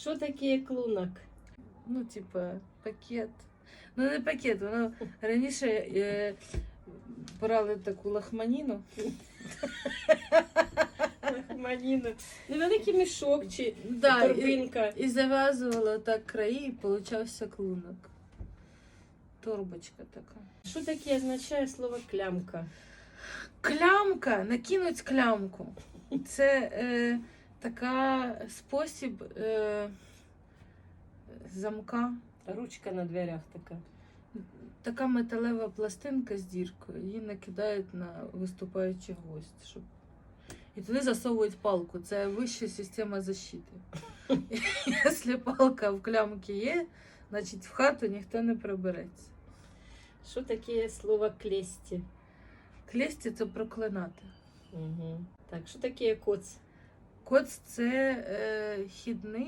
Що таке клунок? Ну, типа, пакет. Ну, не пакет, воно раніше е, брали таку лахманіну. Маніна. Невеликий мішок чи Да, і, торбинка. і зав'язувала так краї, і получався клунок. Торбочка така. Що таке означає слово клямка? Клямка, накинуть клямку. Це е, така спосіб е, замка. Ручка на дверях така. Така металева пластинка з діркою. Її накидають на виступаючий гвоздь. Щоб... І туди засовують палку. Це вища система защити. Якщо палка в клямці є, значить в хату ніхто не прибереться. Що таке слово клесті? Клєсті це проклинати. Угу. Так, що таке коц? Коц це е, хідник